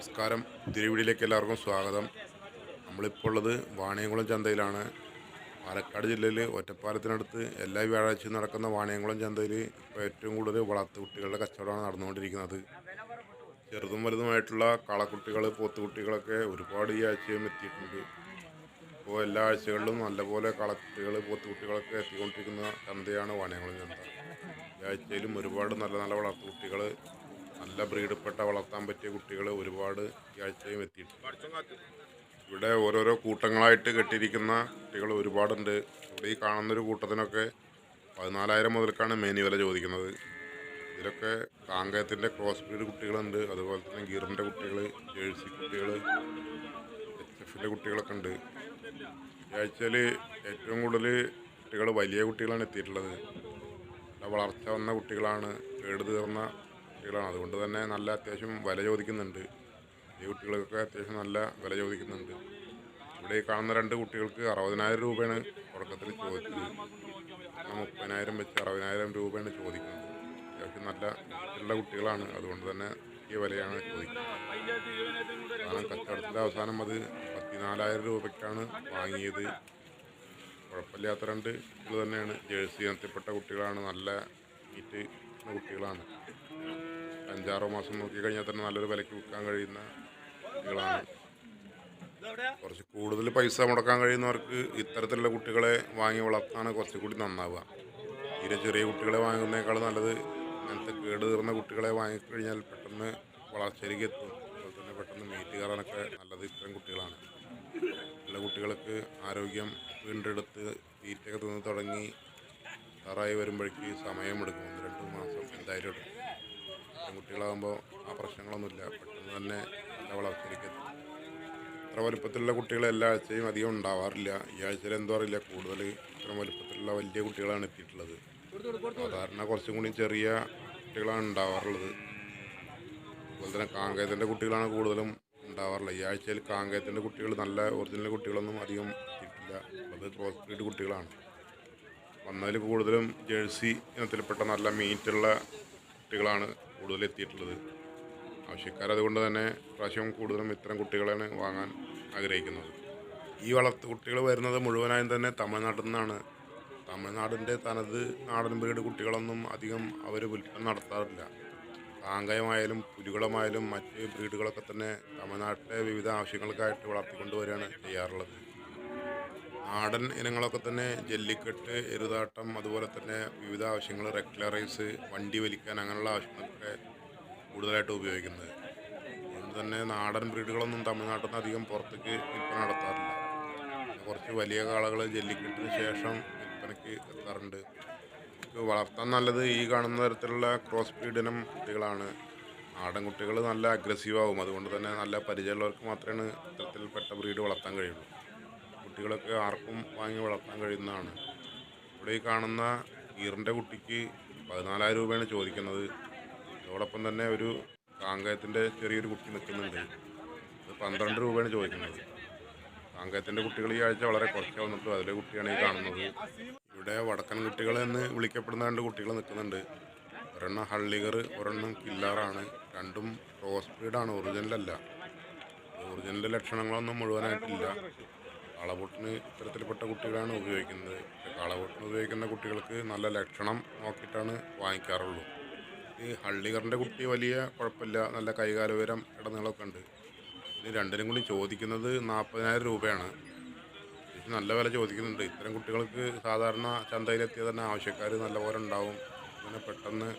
നമസ്കാരം. തിരുവിടിയിലേക്ക് എല്ലാവർക്കും സ്വാഗതം. നമ്മളിപ്പോൾ ഉള്ളത് വാണിയംകുളം ചന്തയിലാണ്. പാലക്കാട് ജില്ലയിൽ ഒറ്റപ്പാലത്തിനടുത്ത് എല്ലാ വ്യാഴാഴ്ചയും നടക്കുന്ന വാണിയംകുളം ചന്തയിൽ ഇപ്പോൾ ഏറ്റവും കൂടുതൽ വളർത്തു കുട്ടികളുടെ കച്ചവടമാണ് നടന്നുകൊണ്ടിരിക്കുന്നത്. ചെറുതും വലുതുമായിട്ടുള്ള കളക്കുട്ടികൾ പോത്തുകുട്ടികളൊക്കെ ഒരുപാട് ഈ ആഴ്ചയും എത്തിയിട്ടുണ്ട്. ഇപ്പോൾ എല്ലാ ആഴ്ചകളിലും നല്ലപോലെ കളക്കുട്ടികൾ പോത്തുകുട്ടികളൊക്കെ എത്തിക്കൊണ്ടിരിക്കുന്ന ചന്തയാണ് വാണിയംകുളം ചന്ത. ഈ ആഴ്ചയിലും ഒരുപാട് നല്ല നല്ല വളർത്തുകുട്ടികൾ നല്ല ബ്രീഡപ്പെട്ട വളർത്താൻ പറ്റിയ കുട്ടികൾ ഒരുപാട് ഈ ആഴ്ചയും എത്തിയിട്ടുണ്ട്. ഇവിടെ ഓരോരോ കൂട്ടങ്ങളായിട്ട് കെട്ടിയിരിക്കുന്ന കുട്ടികൾ ഒരുപാടുണ്ട്. ഇവിടെ ഈ കാണുന്നൊരു കൂട്ടത്തിനൊക്കെ പതിനാലായിരം മുതൽക്കാണ് മേനി വില ചോദിക്കുന്നത്. ഇതിലൊക്കെ കാങ്കയത്തിന്റെ ക്രോസ് ബ്രീഡ് കുട്ടികളുണ്ട്. അതുപോലെ തന്നെ ഗീറിന്റെ കുട്ടികൾ ജേഴ്സി കുട്ടികൾ എച്ച് എഫിന്റെ കുട്ടികളൊക്കെ ഉണ്ട്. ഈ ആഴ്ചയിൽ ഏറ്റവും കൂടുതൽ കുട്ടികൾ വലിയ കുട്ടികളാണ് എത്തിയിട്ടുള്ളത്. വളർച്ച വന്ന കുട്ടികളാണ്. കേട് തീർന്ന കുട്ടികളാണ്. അതുകൊണ്ട് തന്നെ നല്ല അത്യാവശ്യം വില ചോദിക്കുന്നുണ്ട്. ഈ കുട്ടികൾക്കൊക്കെ അത്യാവശ്യം നല്ല വില ചോദിക്കുന്നുണ്ട്. ഇവിടെ ഈ കാണുന്ന രണ്ട് കുട്ടികൾക്ക് അറുപതിനായിരം രൂപയാണ് തുടക്കത്തിൽ ചോദിച്ചത്. മുപ്പതിനായിരം വെച്ച് അറുപതിനായിരം രൂപയാണ് ചോദിക്കുന്നത്. അത്യാവശ്യം നല്ല ഉള്ള കുട്ടികളാണ്. അതുകൊണ്ട് തന്നെ ഈ വിലയാണ് ചോദിക്കുന്നത്. കാരണം കച്ചവടത്തിന്റെ അവസാനം അത് പത്തിനാലായിരം രൂപയ്ക്കാണ് വാങ്ങിയത്. കുഴപ്പമില്ലാത്ത രണ്ട് കുട്ടികൾ തന്നെയാണ്. ജേഴ്സി ഇനത്തിൽപ്പെട്ട കുട്ടികളാണ്. നല്ല മീറ്റ് കുട്ടികളാണ്. അഞ്ചാറോ മാസം നോക്കിക്കഴിഞ്ഞാൽ തന്നെ നല്ലൊരു വിലയ്ക്ക് വിൽക്കാൻ കഴിയുന്ന കുട്ടികളാണ്. കുറച്ച് കൂടുതൽ പൈസ മുടക്കാൻ കഴിയുന്നവർക്ക് ഇത്തരത്തിലുള്ള കുട്ടികളെ വാങ്ങി വളർത്താനാണ് കുറച്ചുകൂടി നന്നാവുക. തീരെ ചെറിയ കുട്ടികളെ വാങ്ങുന്നതിനേക്കാൾ നല്ലത് ഇങ്ങനത്തെ കേട് തീർന്ന കുട്ടികളെ വാങ്ങിക്കഴിഞ്ഞാൽ പെട്ടെന്ന് വളർച്ചയിലേക്ക് എത്തും. അതുപോലെ തന്നെ പെട്ടെന്ന് മീറ്റ് കയറാനൊക്കെ നല്ലത് ഇത്തരം കുട്ടികളാണ്. ഉള്ള കുട്ടികൾക്ക് ആരോഗ്യം വീണ്ടെടുത്ത് തീറ്റയൊക്കെ തിന്ന് തുടങ്ങി തറായി വരുമ്പോഴേക്ക് സമയമെടുക്കും. ഒന്ന് രണ്ട് മാസം എന്തായാലും എടുക്കും. കുട്ടികളാകുമ്പോൾ ആ പ്രശ്നങ്ങളൊന്നുമില്ല. പെട്ടെന്ന് തന്നെ നല്ല വളർച്ചയിലേക്ക് എത്തും. ഇത്ര വലുപ്പത്തിലുള്ള കുട്ടികൾ എല്ലാ ആഴ്ചയും അധികം ഉണ്ടാവാറില്ല. ഈ ആഴ്ചയിൽ എന്തോ അറിയില്ല. കൂടുതൽ ഇത്ര വലുപ്പത്തിലുള്ള വലിയ കുട്ടികളാണ് എത്തിയിട്ടുള്ളത്. സാധാരണ കുറച്ചും കൂടി ചെറിയ കുട്ടികളാണ് ഉണ്ടാവാറുള്ളത്. അതുപോലെ തന്നെ കാങ്കയത്തിന്റെ കുട്ടികളാണ് കൂടുതലും ഉണ്ടാവാറുള്ളത്. ഈ ആഴ്ചയിൽ കാങ്കയത്തിന്റെ കുട്ടികൾ നല്ല ഒറിജിനൽ കുട്ടികളൊന്നും അധികം എത്തിയിട്ടില്ല. അത് ക്രോസ് ബ്രീഡ് കുട്ടികളാണ്. വന്നതിൽ കൂടുതലും ജേഴ്സി ഇനത്തിൽപ്പെട്ട നല്ല മീറ്റുള്ള കുട്ടികളാണ് കൂടുതൽ എത്തിയിട്ടുള്ളത് ആവശ്യക്കാർ അതുകൊണ്ട് തന്നെ പ്രാവശ്യം കൂടുതലും ഇത്തരം കുട്ടികളാണ് വാങ്ങാൻ ആഗ്രഹിക്കുന്നത്. ഈ വളർത്തു കുട്ടികൾ വരുന്നത് മുഴുവനായും തന്നെ തമിഴ്നാട്ടിൽ നിന്നാണ്. തമിഴ്നാടിന്റെ തനത് നാടൻ ബ്രീഡ് കുട്ടികളൊന്നും അധികം അവർ വിൽപ്പന നടത്താറില്ല. കാങ്കയമായാലും പുലികളമായാലും മറ്റ് ബ്രീഡുകളൊക്കെ തന്നെ തമിഴ്നാട്ടിലെ വിവിധ ആവശ്യങ്ങൾക്കായിട്ട് വളർത്തിക്കൊണ്ടുവരികയാണ് ചെയ്യാറുള്ളത്. നാടൻ ഇനങ്ങളൊക്കെ തന്നെ ജല്ലിക്കെട്ട് എരുതാട്ടം അതുപോലെ തന്നെ വിവിധ ആവശ്യങ്ങൾ റെക്ലറൈസ് വണ്ടി വലിക്കാൻ അങ്ങനെയുള്ള ആവശ്യങ്ങളൊക്കെ കൂടുതലായിട്ട് ഉപയോഗിക്കുന്നത്. അതുകൊണ്ട് തന്നെ നാടൻ ബ്രീഡുകളൊന്നും തമിഴ്നാട്ടിൽ നിന്ന് അധികം പുറത്തേക്ക് വിൽപ്പന നടത്താറില്ല. കുറച്ച് വലിയ കാളകൾ ജല്ലിക്കെട്ടിന് ശേഷം വിൽപ്പനയ്ക്ക് എത്താറുണ്ട്. വളർത്താൻ നല്ലത് ഈ കാണുന്ന തരത്തിലുള്ള ക്രോസ് ബ്രീഡിനം കുട്ടികളാണ്. നാടൻ കുട്ടികൾ നല്ല അഗ്രസീവ് ആവും. അതുകൊണ്ട് തന്നെ നല്ല പരിചയമുള്ളവർക്ക് മാത്രമേ ഇത്തരത്തിൽപ്പെട്ട ബ്രീഡ് വളർത്താൻ കഴിയുള്ളൂ. കുട്ടികളൊക്കെ ആർക്കും വാങ്ങി വളർത്താൻ കഴിയുന്നതാണ്. ഇവിടെ ഈ കാണുന്ന ഈറിന്റെ കുട്ടിക്ക് പതിനാലായിരം രൂപയാണ് ചോദിക്കുന്നത്. അതോടൊപ്പം തന്നെ ഒരു കാങ്കയത്തിന്റെ ചെറിയൊരു കുട്ടി നിൽക്കുന്നുണ്ട്. അത് പന്ത്രണ്ട് രൂപയാണ് ചോദിക്കുന്നത്. കാങ്കയത്തിന്റെ കുട്ടികൾ ഈ ആഴ്ച വളരെ കുറച്ചേ വന്നിട്ടുള്ളൂ അതിലെ കുട്ടിയാണ് ഈ കാണുന്നത്. ഇവിടെ വടക്കൻ കുട്ടികൾ എന്ന് വിളിക്കപ്പെടുന്ന രണ്ട് കുട്ടികൾ നിൽക്കുന്നുണ്ട്. ഒരെണ്ണം ഹള്ളികർ ഒരെണ്ണം കില്ലാറാണ്. രണ്ടും ക്രോസ് ബ്രീഡാണ് ഒറിജിനലല്ല. ഒറിജിനൽ ലക്ഷണങ്ങളൊന്നും മുഴുവനായിട്ടില്ല. കാളപൊട്ടിന് ഇത്തരത്തിൽപ്പെട്ട കുട്ടികളാണ് ഉപയോഗിക്കുന്നത്. കാളവോട്ടിന് ഉപയോഗിക്കുന്ന കുട്ടികൾക്ക് നല്ല ലക്ഷണം നോക്കിയിട്ടാണ് വാങ്ങിക്കാറുള്ളൂ. ഈ ഹള്ളികറിന്റെ കുട്ടി വലിയ കുഴപ്പമില്ല. നല്ല കൈകാല ഉയരം ഇടനീളമൊക്കെ ഉണ്ട്. ഇത് രണ്ടിനും കൂടി ചോദിക്കുന്നത് നാൽപ്പതിനായിരം രൂപയാണ്. നല്ല വില ചോദിക്കുന്നുണ്ട്. ഇത്തരം കുട്ടികൾക്ക് സാധാരണ ചന്തയിലെത്തിയ തന്നെ ആവശ്യക്കാർ നല്ലപോലെ ഉണ്ടാവും. അങ്ങനെ പെട്ടെന്ന്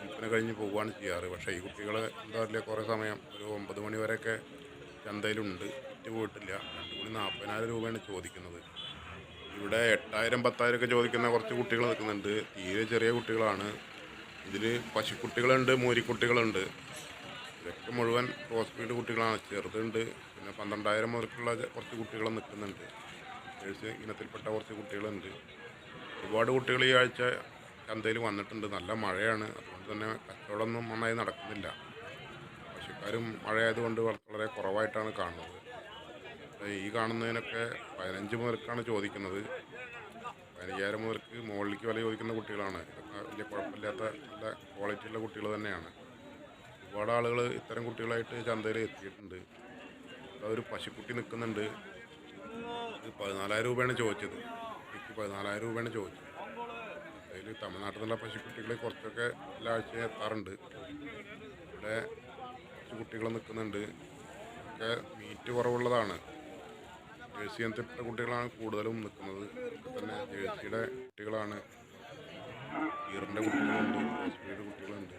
വിൽപ്പന കഴിഞ്ഞ് പോവുകയാണ് ചെയ്യാറ്. പക്ഷേ ഈ കുട്ടികൾ എന്താ പറയുക കുറേ സമയം ഒരു ഒമ്പത് മണി വരെയൊക്കെ ചന്തയിലുണ്ട്. വിറ്റ് പോയിട്ടില്ല രണ്ട് കൂടി നാൽപ്പതിനായിരം രൂപയാണ് ചോദിക്കുന്നത്. ഇവിടെ എട്ടായിരം പത്തായിരം ഒക്കെ ചോദിക്കുന്ന കുറച്ച് കുട്ടികൾ നിൽക്കുന്നുണ്ട്. തീരെ ചെറിയ കുട്ടികളാണ്. ഇതിൽ പശുക്കുട്ടികളുണ്ട് മൂരിക്കുട്ടികളുണ്ട്. ഇതൊക്കെ മുഴുവൻ ക്രോസ് ബ്രീഡ് കുട്ടികളാണ്. ചെറുതുണ്ട്. പിന്നെ പന്ത്രണ്ടായിരം മുതൽക്കുള്ള കുറച്ച് കുട്ടികൾ നിൽക്കുന്നുണ്ട്. ഏഴ്സ് ഇനത്തിൽപ്പെട്ട കുറച്ച് കുട്ടികളുണ്ട്. ഒരുപാട് കുട്ടികൾ ഈ ആഴ്ച ചന്തയിൽ വന്നിട്ടുണ്ട്. നല്ല മഴയാണ്. അതുകൊണ്ട് തന്നെ കച്ചവടമൊന്നും നന്നായി നടക്കുന്നില്ല. പശുക്കാരും മഴയായതുകൊണ്ട് വളരെ കുറവായിട്ടാണ് കാണുന്നത്. ഈ കാണുന്നതിനൊക്കെ പതിനഞ്ച് മുതൽക്കാണ് ചോദിക്കുന്നത്. പതിനയ്യായിരം മുതൽക്ക് മുകളിലേക്ക് വില ചോദിക്കുന്ന കുട്ടികളാണ്. ഇതൊക്കെ വലിയ കുഴപ്പമില്ലാത്ത നല്ല ക്വാളിറ്റിയുള്ള കുട്ടികൾ തന്നെയാണ്. ഒരുപാട് ആളുകൾ ഇത്തരം കുട്ടികളായിട്ട് ചന്തയിൽ എത്തിയിട്ടുണ്ട്. ഒരു പശുക്കുട്ടി നിൽക്കുന്നുണ്ട്. പതിനാലായിരം രൂപയാണ് ചോദിച്ചത്. കുട്ടിക്ക് പതിനാലായിരം രൂപയാണ് ചോദിച്ചത്. അതിൽ തമിഴ്നാട്ടിൽ നിന്നുള്ള പശുക്കുട്ടികൾ കുറച്ചൊക്കെ എല്ലാ ആഴ്ചയും എത്താറുണ്ട്. ഇവിടെ കുറച്ച് കുട്ടികൾ നിൽക്കുന്നുണ്ട്. ഒക്കെ മീറ്റ് കുറവുള്ളതാണ്. ജേഴ്സി ഇനത്തിൽപ്പെട്ട കുട്ടികളാണ് കൂടുതലും നിൽക്കുന്നത്. തന്നെ തന്നെ ജേഴ്സിയുടെ കുട്ടികളാണ്. ഈറിന്റെ കുട്ടികളുണ്ട് ഹോസ്പിറ്റലിന്റെ കുട്ടികളുണ്ട്.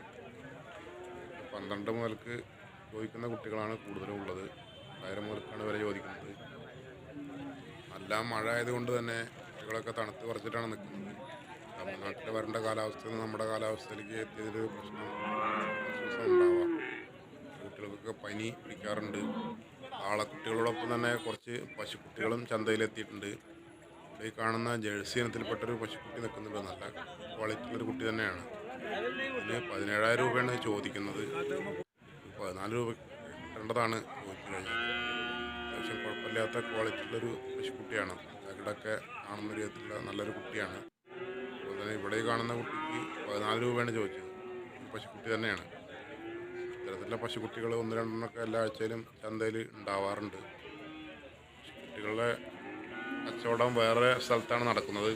പന്ത്രണ്ട് മുതൽക്ക് ചോദിക്കുന്ന കുട്ടികളാണ് കൂടുതലും ഉള്ളത്. ആയിരം മുതൽക്കാണ് വരെ ചോദിക്കുന്നത്. നല്ല മഴ ആയതുകൊണ്ട് തന്നെ കുട്ടികളൊക്കെ തണുത്ത് കുറച്ചിട്ടാണ് നിൽക്കുന്നത്. തമിഴ്നാട്ടിൽ വരേണ്ട കാലാവസ്ഥയിൽ നിന്ന് നമ്മുടെ കാലാവസ്ഥയിലേക്ക് എത്തിയതൊരു പ്രശ്നം ഉണ്ടാവാം. കുട്ടികൾക്കൊക്കെ പനി പിടിക്കാറുണ്ട്. ആളക്കുട്ടികളോടൊപ്പം തന്നെ കുറച്ച് പശുക്കുട്ടികളും ചന്തയിലെത്തിയിട്ടുണ്ട്. ഇവിടെ ഈ കാണുന്ന ജേഴ്സി ഇനത്തിൽപ്പെട്ടൊരു പശുക്കുട്ടി നിൽക്കുന്നുണ്ട്. നല്ല ക്വാളിറ്റിയുള്ളൊരു കുട്ടി തന്നെയാണ്. ഇതിന് പതിനേഴായിരം രൂപയാണ് ചോദിക്കുന്നത്. പതിനാല് രൂപ കിട്ടേണ്ടതാണ് ചോദിച്ചു അത്യാവശ്യം കുഴപ്പമില്ലാത്ത ക്വാളിറ്റിയുള്ളൊരു പശുക്കുട്ടിയാണ്. അകിടൊക്കെ കാണുന്ന വിധത്തിലുള്ള നല്ലൊരു കുട്ടിയാണ്. അതുപോലെ തന്നെ ഇവിടെ കാണുന്ന കുട്ടിക്ക് പതിനാല് രൂപയാണ് ചോദിച്ചത്. പശുക്കുട്ടി തന്നെയാണ്. ഇത്തരത്തിലുള്ള പശുക്കുട്ടികൾ ഒന്ന് രണ്ടെണ്ണമൊക്കെ എല്ലാ ആഴ്ചയിലും ചന്തയിൽ ഉണ്ടാവാറുണ്ട്. പശുക്കുട്ടികളുടെ കച്ചവടം വേറെ സ്ഥലത്താണ് നടക്കുന്നത്.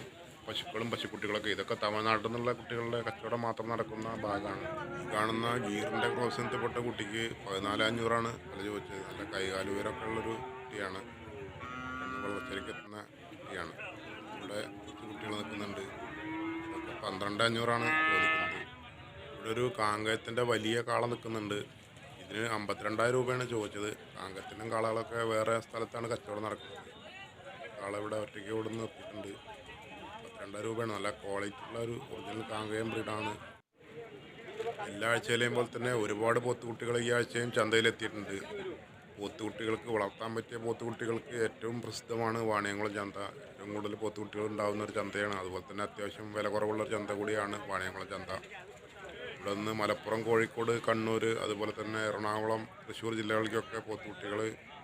പശുക്കളും പശുക്കുട്ടികളൊക്കെ ഇതൊക്കെ തമിഴ്നാട്ടിൽ നിന്നുള്ള കുട്ടികളുടെ കച്ചവടം മാത്രം നടക്കുന്ന ഭാഗമാണ് കാണുന്ന ഗീറിന്റെ ക്രോസിനത്തിൽപ്പെട്ട കുട്ടിക്ക് പതിനാല് അഞ്ഞൂറാണ് വില ചോദിച്ചത്. നല്ല കൈകാലുയരൊക്കെ ഉള്ളൊരു കുട്ടിയാണ്. വെള്ളച്ചേരിക്ക് കുട്ടിയാണ്. ഇവിടെ കുട്ടികൾ നിൽക്കുന്നുണ്ട്. പന്ത്രണ്ട് അഞ്ഞൂറാണ് ചോദിക്കുന്നത്. ഒരു കാങ്കയത്തിന്റെ വലിയ കാള നിൽക്കുന്നുണ്ട്. ഇതിന് അമ്പത്തിരണ്ടായിരം രൂപയാണ് ചോദിച്ചത്. കാങ്കത്തിനും കാളകളൊക്കെ വേറെ സ്ഥലത്താണ് കച്ചവടം നടക്കുന്നത്. കാള ഇവിടെ ഒറ്റയ്ക്ക് ഇവിടെ നിന്ന് നിർത്തിയിട്ടുണ്ട്. അമ്പത്തിരണ്ടായിരം രൂപയാണ്. നല്ല ക്വാളിറ്റി ഉള്ള ഒരു ഒറിജിനൽ കാങ്കയം ബ്രീഡാണ്. എല്ലാ ആഴ്ചയിലെയും പോലെ തന്നെ ഒരുപാട് പോത്തുകുട്ടികൾ ഈ ആഴ്ചയും ചന്തയിലെത്തിയിട്ടുണ്ട് പോത്തുകുട്ടികൾക്ക് വളർത്താൻ പറ്റിയ പോത്തുകുട്ടികൾക്ക് ഏറ്റവും പ്രസിദ്ധമാണ് വാണിയംകുളം ചന്ത. ഏറ്റവും കൂടുതൽ പോത്തുകുട്ടികൾ ഉണ്ടാകുന്ന ഒരു ചന്തയാണ്. അതുപോലെ തന്നെ അത്യാവശ്യം വില കുറവുള്ള ഒരു ചന്ത കൂടിയാണ് വാണിയംകുളം ചന്ത. ഇവിടെ നിന്ന് മലപ്പുറം കോഴിക്കോട് കണ്ണൂർ അതുപോലെ തന്നെ എറണാകുളം തൃശ്ശൂർ ജില്ലകളിലേക്കൊക്കെ പോത്തുകുട്ടികൾ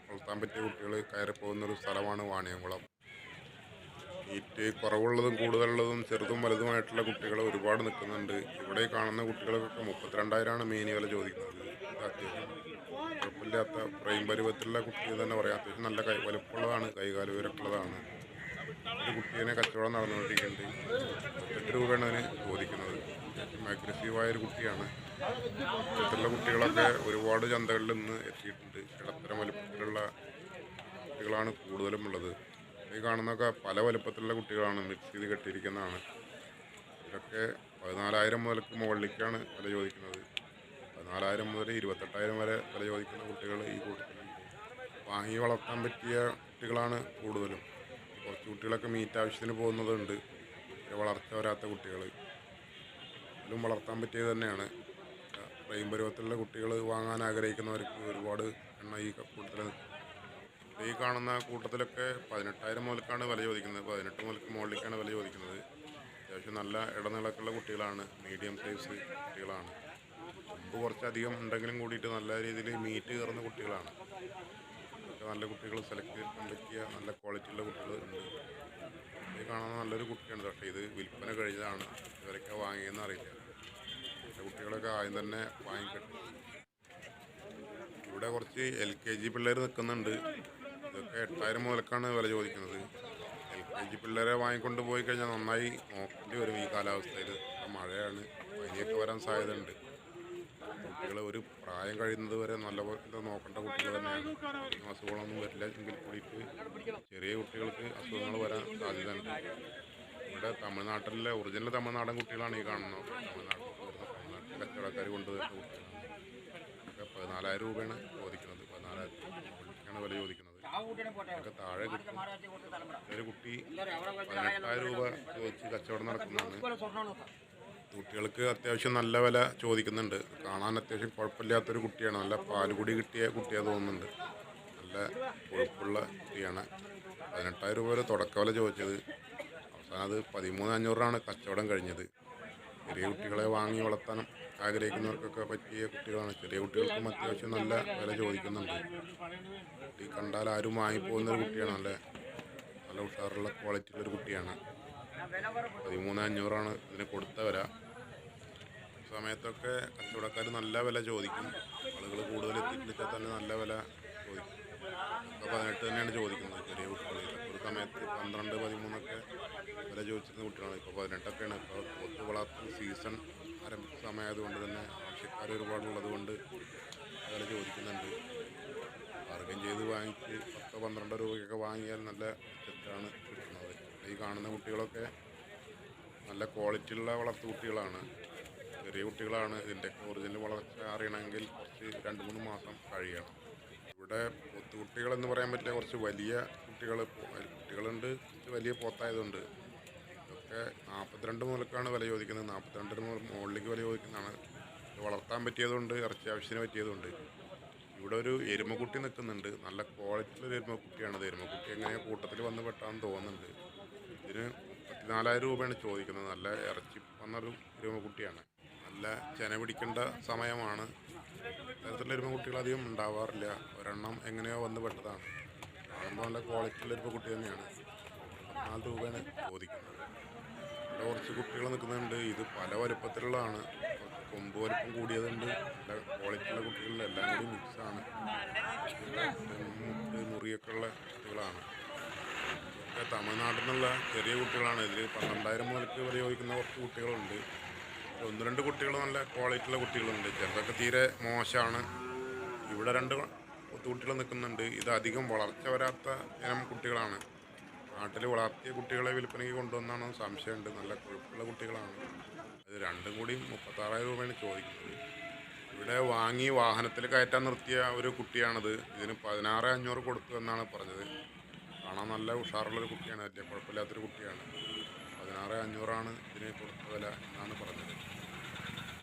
വളർത്താൻ പറ്റിയ കുട്ടികൾ കയറി പോകുന്ന ഒരു സ്ഥലമാണ് വാണിയംകുളം. ഈറ്റ് കുറവുള്ളതും കൂടുതലുള്ളതും ചെറുതും വലുതുമായിട്ടുള്ള കുട്ടികൾ ഒരുപാട് നിൽക്കുന്നുണ്ട്. ഇവിടെ കാണുന്ന കുട്ടികൾക്കൊക്കെ മുപ്പത്തിരണ്ടായിരമാണ് മീനി വില ചോദിക്കുന്നത്. അത്യാവശ്യം കുഴപ്പമില്ലാത്ത പ്രൈം പരുവത്തിലുള്ള കുട്ടി തന്നെ പറയാം. അത്യാവശ്യം നല്ല കൈ വലുപ്പമുള്ളതാണ് കൈകാല ഉയരക്കുള്ളതാണ് ഒരു കുട്ടീനെ കച്ചവടം നടന്നുകൊണ്ടിരിക്കുന്നുണ്ട്. എട്ട് രൂപയാണ് അതിന് ചോദിക്കുന്നത്. അത്യാവശ്യം അഗ്രസീവായ കുട്ടിയാണ്. ഇത്തരത്തിലുള്ള കുട്ടികളൊക്കെ ഒരുപാട് ചന്തകളിൽ നിന്ന് എത്തിയിട്ടുണ്ട്. ഇടത്തരം വലുപ്പത്തിലുള്ള കുട്ടികളാണ് കൂടുതലും ഉള്ളത്. ഈ കാണുന്നൊക്കെ പല വലുപ്പത്തിലുള്ള കുട്ടികളാണ് മിക്സ് ചെയ്ത് കെട്ടിയിരിക്കുന്നതാണ്. ഇതൊക്കെ പതിനാലായിരം മുതൽക്ക് മുകളിലേക്കാണ് വില ചോദിക്കുന്നത്. പതിനാലായിരം മുതൽ ഇരുപത്തെട്ടായിരം വരെ വില ചോദിക്കുന്ന കുട്ടികൾ ഈ കൂട്ടത്തിലുണ്ട്. വാങ്ങി വളർത്താൻ പറ്റിയ കുട്ടികളാണ് കൂടുതലും. കുറച്ച് കുട്ടികളൊക്കെ മീറ്റ് ആവശ്യത്തിന് പോകുന്നതുണ്ട്. വളർച്ച വരാത്ത കുട്ടികൾ അതിലും വളർത്താൻ പറ്റിയത് തന്നെയാണ്. ഇത്രയും പരുവത്തിലുള്ള കുട്ടികൾ വാങ്ങാൻ ആഗ്രഹിക്കുന്നവർക്ക് ഒരുപാട് എണ്ണ ഈ കൂട്ടത്തിൽ ഈ കാണുന്ന കൂട്ടത്തിലൊക്കെ പതിനെട്ടായിരം മുതൽക്കാണ് വില ചോദിക്കുന്നത്. പതിനെട്ട് മുതൽക്ക് മുകളിലേക്കാണ് വില ചോദിക്കുന്നത്. അത്യാവശ്യം നല്ല ഇടനിലക്കുള്ള കുട്ടികളാണ്. മീഡിയം സൈസ് കുട്ടികളാണ്. മുമ്പ് കുറച്ചധികം ഉണ്ടെങ്കിലും കൂടിയിട്ട് നല്ല രീതിയിൽ മീറ്റ് കയറുന്ന കുട്ടികളാണ്. നല്ല കുട്ടികൾ സെലക്ട് പറ്റിയ നല്ല ക്വാളിറ്റിയുള്ള കുട്ടികൾ ഉണ്ട്. ഇത് കാണുന്ന നല്ലൊരു കുട്ടിയാണ് പക്ഷേ ഇത് വിൽപ്പന കഴിഞ്ഞതാണ്. ഇവരൊക്കെ വാങ്ങിയെന്ന് അറിയില്ല. കുട്ടികളൊക്കെ ആദ്യം തന്നെ വാങ്ങിക്കട്ടെ ഇവിടെ കുറച്ച് എൽ കെ ജി പിള്ളേർ നിൽക്കുന്നുണ്ട്. ഇതൊക്കെ എട്ടായിരം മുതൽക്കാണ് വില ചോദിക്കുന്നത്. എൽ കെ ജി പിള്ളേരെ വാങ്ങിക്കൊണ്ട് പോയി കഴിഞ്ഞാൽ നന്നായി നോക്കേണ്ടി വരും ഈ കാലാവസ്ഥയിൽ. മഴയാണ് പനിയൊക്കെ വരാൻ സാധ്യതയുണ്ട്. കുട്ടികൾ ഒരു പ്രായം കഴിയുന്നത് വരെ നല്ലപോലെ നോക്കേണ്ട കുട്ടികൾ തന്നെയാണ്. അസുഖങ്ങളൊന്നും വരില്ല. എങ്കിൽ കൂടിയിട്ട് ചെറിയ കുട്ടികൾക്ക് അസുഖങ്ങൾ വരാൻ സാധ്യതയുണ്ട്. ഇവിടെ തമിഴ്നാട്ടിലെ ഒറിജിനൽ തമിഴ്നാടൻ കുട്ടികളാണ് ഈ കാണുന്നത്. തമിഴ്നാട്ടിൽ കച്ചവടക്കാർ കുട്ടികളാണ് ഒക്കെ പതിനാലായിരം രൂപയാണ് ചോദിക്കുന്നത്. പതിനാലായിരത്തിനാണ് വില ചോദിക്കുന്നത്. ഒക്കെ താഴെ കിട്ടും. ഒരു കുട്ടി പതിനെട്ടായിരം രൂപ ചോദിച്ച് കച്ചവടം നടക്കുന്നതാണ് കുട്ടികൾക്ക് അത്യാവശ്യം നല്ല വില ചോദിക്കുന്നുണ്ട്. കാണാൻ അത്യാവശ്യം കുഴപ്പമില്ലാത്തൊരു കുട്ടിയാണ്. നല്ല പാലുകുടി കിട്ടിയ കുട്ടിയാ തോന്നുന്നുണ്ട്. നല്ല കൊഴുപ്പുള്ള കുട്ടിയാണ്. പതിനെട്ടായിരം രൂപ വരെ തുടക്ക വില ചോദിച്ചത്. അവസാനം അത് പതിമൂന്ന് അഞ്ഞൂറാണ് കച്ചവടം കഴിഞ്ഞത്. ചെറിയ കുട്ടികളെ വാങ്ങി വളർത്താൻ ആഗ്രഹിക്കുന്നവർക്കൊക്കെ പറ്റിയ കുട്ടികളാണ്. ചെറിയ കുട്ടികൾക്കും അത്യാവശ്യം നല്ല വില ചോദിക്കുന്നുണ്ട്. കുട്ടി കണ്ടാൽ ആരും വാങ്ങിപ്പോകുന്ന ഒരു കുട്ടിയാണ്. നല്ല നല്ല ഉഷാറുള്ള ക്വാളിറ്റിയുള്ള ഒരു കുട്ടിയാണ്. പതിമൂന്ന് അഞ്ഞൂറാണ് ഇതിന് കൊടുത്ത വില. സമയത്തൊക്കെ കച്ചവടക്കാർ നല്ല വില ചോദിക്കും. ആളുകൾ കൂടുതൽ എത്തിപ്പിടിച്ചാൽ തന്നെ നല്ല വില ചോദിക്കും. പതിനെട്ട് തന്നെയാണ് ചോദിക്കുന്നത് ചെറിയ ഒരു സമയത്ത് പന്ത്രണ്ട് പതിമൂന്നൊക്കെ വില ചോദിച്ചിരുന്ന കുട്ടികളാണ്. ഇപ്പോൾ പതിനെട്ടൊക്കെയാണ്. ഇപ്പോൾ പോത്ത് വളർത്തൽ സീസൺ ആരംഭിച്ച സമയമായതുകൊണ്ട് തന്നെ ആവശ്യക്കാർ ഒരുപാടുള്ളത് കൊണ്ട് വില ചോദിക്കുന്നുണ്ട്. ബാർഗൻ ചെയ്ത് വാങ്ങിച്ച് പത്തോ പന്ത്രണ്ടോ രൂപയൊക്കെ വാങ്ങിയാൽ നല്ല സെറ്റാണ് കിട്ടുന്നത്. ഈ കാണുന്ന കുട്ടികളൊക്കെ നല്ല ക്വാളിറ്റിയുള്ള വളർത്തു കുട്ടികളാണ്. ചെറിയ കുട്ടികളാണ്. ഇതിന്റെയൊക്കെ ഒറിജിനൽ വളർച്ച അറിയണമെങ്കിൽ കുറച്ച് രണ്ട് മൂന്ന് മാസം കഴിയണം. ഇവിടെ കൊത്തുകുട്ടികളെന്ന് പറയാൻ പറ്റില്ല. കുറച്ച് വലിയ കുട്ടികൾ കുട്ടികളുണ്ട് വലിയ പോത്തായതുണ്ട് ഇതൊക്കെ നാൽപ്പത്തിരണ്ട് മുതൽക്കാണ് വില ചോദിക്കുന്നത്. നാൽപ്പത്തിരണ്ടിന് മുകളിലേക്ക് വില ചോദിക്കുന്നതാണ്. വളർത്താൻ പറ്റിയതുകൊണ്ട് ഇറച്ചി ആവശ്യത്തിന് പറ്റിയതുകൊണ്ട്. ഇവിടെ ഒരു എരുമക്കുട്ടി നിൽക്കുന്നുണ്ട്. നല്ല ക്വാളിറ്റിയുള്ള ഒരു എരുമക്കുട്ടിയാണ്. ഇത് എരുമക്കുട്ടി എങ്ങനെ കൂട്ടത്തിൽ വന്ന് പെട്ടാന്ന് തോന്നുന്നുണ്ട്. ഇതിന് മുപ്പത്തിനാലായിരം രൂപയാണ് ചോദിക്കുന്നത്. നല്ല ഇറച്ചി വന്നൊരു എരുമക്കുട്ടിയാണ്. നല്ല ചെന പിടിക്കേണ്ട സമയമാണ്. ഇത്തരത്തിലുള്ള എരുമക്കുട്ടികൾ അധികം ഉണ്ടാവാറില്ല. ഒരെണ്ണം എങ്ങനെയോ വന്ന് പെട്ടതാണ് കാണുമ്പോൾ നല്ല ക്വാളിറ്റിയുള്ള കുട്ടി തന്നെയാണ്. നാല് രൂപയാണ് ചോദിക്കുന്നത്. ഇവിടെ കുറച്ച് കുട്ടികൾ നിൽക്കുന്നുണ്ട്. ഇത് പല വലുപ്പത്തിലുള്ളതാണ്. കൊമ്പ് വലുപ്പം കൂടിയതുണ്ട്. നല്ല ക്വാളിറ്റിയുള്ള കുട്ടികളിൽ എല്ലാം കൂടി മിക്സാണ് മുട്ട് മുറിയൊക്കെ ഉള്ള കുട്ടികളാണ്. തമിഴ്നാട്ടിൽ നിന്നുള്ള ചെറിയ കുട്ടികളാണ്. ഇതിൽ പന്ത്രണ്ടായിരം മുതൽക്ക് പ്രയോഗിക്കുന്ന കുറച്ച് കുട്ടികളുണ്ട്. ഒന്ന് രണ്ട് കുട്ടികൾ നല്ല ക്വാളിറ്റിയുള്ള കുട്ടികളുണ്ട്. ചിലതൊക്കെ തീരെ മോശമാണ് ഇവിടെ രണ്ട് കുട്ടികൾ നിൽക്കുന്നുണ്ട്. ഇത് അധികം വളർച്ച വരാത്ത ഇനം കുട്ടികളാണ്. നാട്ടിൽ വളർത്തിയ കുട്ടികളെ വിൽപ്പനയ്ക്ക് കൊണ്ടുവന്നാണ് സംശയമുണ്ട്. നല്ല കൊഴുപ്പുള്ള കുട്ടികളാണ്. അത് രണ്ടും കൂടി മുപ്പത്താറായിരം രൂപയാണ് ചോദിക്കുന്നത്. ഇവിടെ വാങ്ങി വാഹനത്തിൽ കയറ്റാൻ നിർത്തിയ ഒരു കുട്ടിയാണിത്. ഇതിന് പതിനാറ് അഞ്ഞൂറ് കൊടുത്തു എന്നാണ് പറഞ്ഞത്. കാണാൻ നല്ല ഉഷാറുള്ളൊരു കുട്ടിയാണ്. വലിയ കുഴപ്പമില്ലാത്തൊരു കുട്ടിയാണ്. പതിനാറ് അഞ്ഞൂറാണ് ഇതിന് കൊടുത്ത വില എന്നാണ് പറഞ്ഞത്.